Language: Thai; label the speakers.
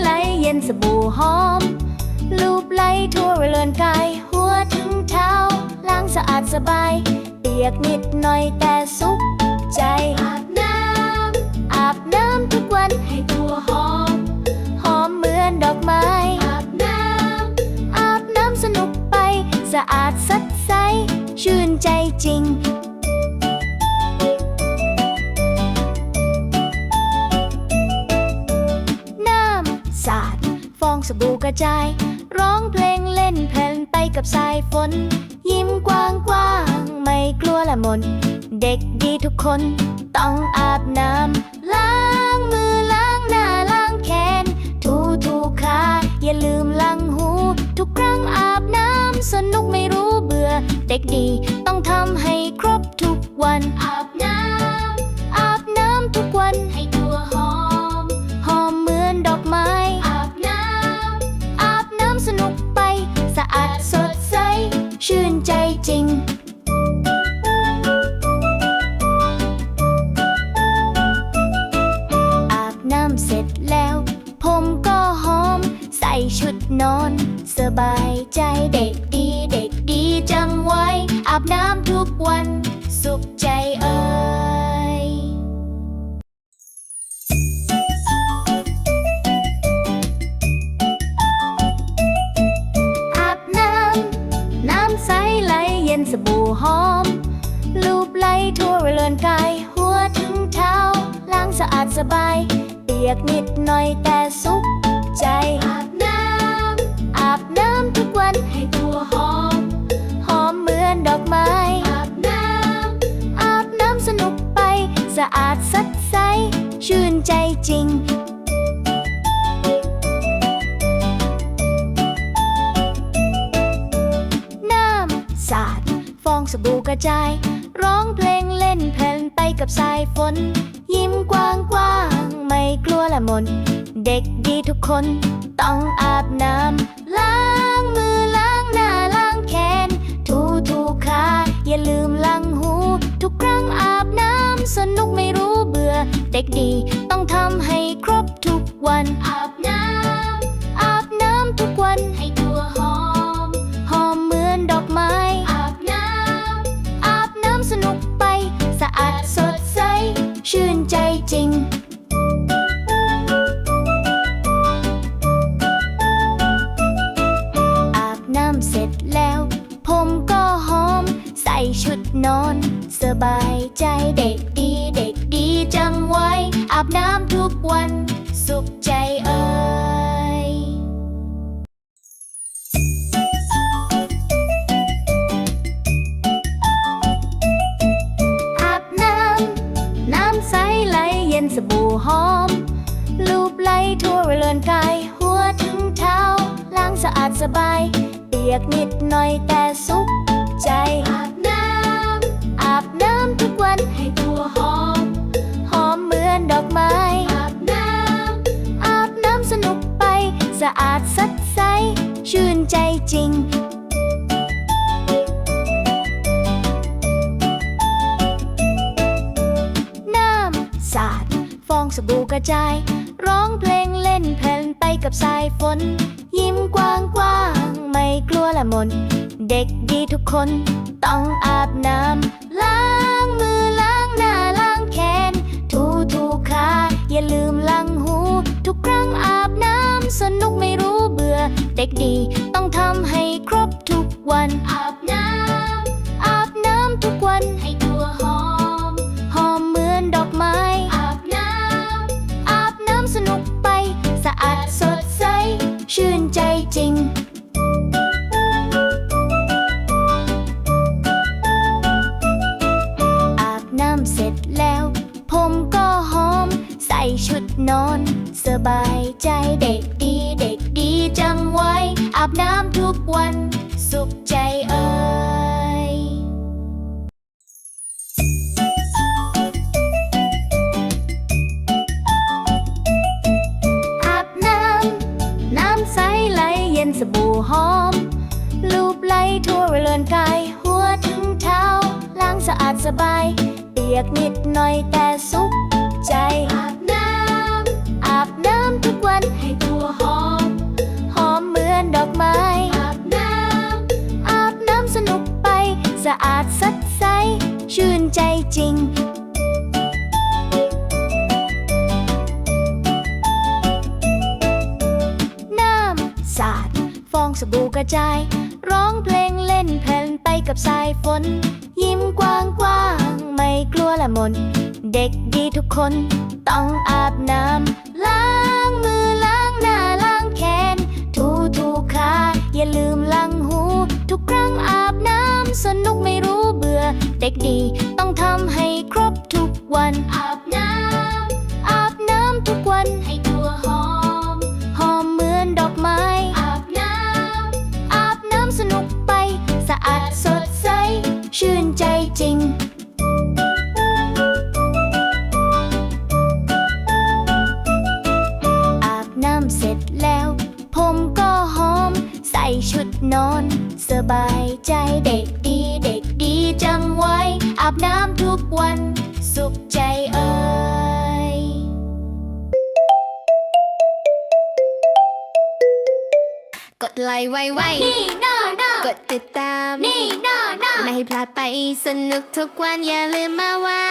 Speaker 1: ไหลเย็นสบู่หอม ลูบไล่ทั่วเรือนกาย หัวถึงเท้า ล้างสะอาดสบาย เปียกนิดหน่อยแต่สุขใจ
Speaker 2: อาบน้ำ
Speaker 1: อาบน้ำทุกวัน
Speaker 2: ให้ตัวหอม
Speaker 1: หอมเหมือนดอกไม้
Speaker 2: อาบน้ำ
Speaker 1: อาบน้ำสนุกไป สะอาดสดใส ชื่นใจจริง สบู่กระจาย ร้องเพลงเล่นเพลินไปกับสายฝน ยิ้มกว้างกว้างไม่กลัวละมน เด็กดีทุกคนต้องอาบน้ำล้างมือล้างหน้าล้างแขน ถูถูขาอย่าลืมล้างหู ทุกครั้งอาบน้ำสนุกไม่รู้เบื่อ เด็กดีต้องทำให้
Speaker 2: ใจ
Speaker 1: เด็กดีเด็กดีจังไว้ อาบน้ำทุกวัน สุขใจเอ่ยอาบน้ำน้ำใสไหลเย็นสบู่หอม ลูบไหลทั่วเรือนกาย หัวถึงเท้า ล้างสะอาดสบาย เปียกนิดหน่อยแต่สุ ชื่นใจจริง น้ำสาดฟองสบู่กระจาย ร้องเพลงเล่นเพลินไปกับสายฝน ยิ้มกว้างกว้างๆไม่กลัวละมน เด็กดีทุกคนต้องอาบน้ำล้างมือล้างหน้าล้างแขน ถูถูขาอย่าลืมล้าง ด็กดี ต้องทำให้ครบทุกวัน
Speaker 2: อาบน้ำ
Speaker 1: อาบน้ำทุกวัน
Speaker 2: ให้ตัวหอม
Speaker 1: หอมเหมือนดอกไม้
Speaker 2: อาบน้ำ
Speaker 1: อาบน้ำสนุกไป สะอาดสดใส ชื่นใจจริงอาบน้ำเสร็จแล้ว ผมก็หอม ใส่ชุดนอน สบายใจเด็กดีเด็กดีจัง อาบน้ำทุกวัน สุขใจเอ่ยอาบน้ำ น้ำใสไหลเย็นสบู่หอม ลูบไหลทั่วเรือนกาย หัวถึงเท้า ล้างสะอาดสบาย เปียกนิดหน่อยแต่สุขใจ
Speaker 2: อาบน้ำ
Speaker 1: อาบน้ำทุกวัน
Speaker 2: ให้ตัวหอม
Speaker 1: อกไม้
Speaker 2: อาบน้
Speaker 1: อาบน้ำสนุกไป สะอาดสดใส ชื่นใจจริงน้ำสาดฟองสบู่กระจาย ร้องเพลงเล่นเพลินไปกับสายฝน ยิ้มกว้างกว้างไม่กลัวละมน เด็กดีทุกคนต้องอาบน้ำล้าง อย่าลืมล้างหู ทุกครั้งอาบน้ำสนุกไม่รู้เบื่อ เด็กดีต้องทำให้ครบทุกวัน
Speaker 2: อาบน้ำ
Speaker 1: อาบน้ำทุกวัน
Speaker 2: ให้ตัวหอม
Speaker 1: หอมเหมือนดอกไม้
Speaker 2: อาบน้ำ
Speaker 1: อาบน้ำสนุกไป สะอาดสดใส ชื่นใจจริงอาบน้ำเสร็จแล้ว บายใจเด็กดีเด็กดีจังไว้ อาบน้ำทุกวัน สุขใจเอ่ยอาบน้ำ น้ำใสไหลเย็นสบู่หอม ลูบไหลทั่วเรือนกาย หัวถึงเท้า ล้างสะอาดสบาย เปียกนิดหน่อยแต่สุขา
Speaker 2: นให้ตัวหอม
Speaker 1: หอมเหมือนดอกไม้
Speaker 2: อาบน้ำ อาบน้ำ
Speaker 1: สนุกไป สะอาดสดใส ชื่นใจจริงน้ำสาดฟองสบู่กระจาย ร้องเพลงเล่นเพลินไปกับสายฝน ยิ้มกว้างกว้างไม่กลัวละมน เด็กดีทุกคนต้องอา สนุกไม่รู้เบื่อ เด็กดีต้องทำให้ครบทุกวัน
Speaker 2: อาบน้ำ
Speaker 1: อาบน้ำทุกวัน
Speaker 2: ให้ตัวหอม
Speaker 1: หอมเหมือนดอกไม้
Speaker 2: อาบน้ำ
Speaker 1: อาบน้ำสนุกไป สะอาดสดใส ชื่นใจจริง อาบน้ำทุกวัน สุขใจเอ่ย
Speaker 3: กดไลค์ไว้ไว้ำ
Speaker 2: นี่น่าน่าก
Speaker 3: ดติดตาม
Speaker 2: นี่น่าน่า
Speaker 3: ไม่ให้พลาดไปสนุกทุกวันอย่าลืมมาไว้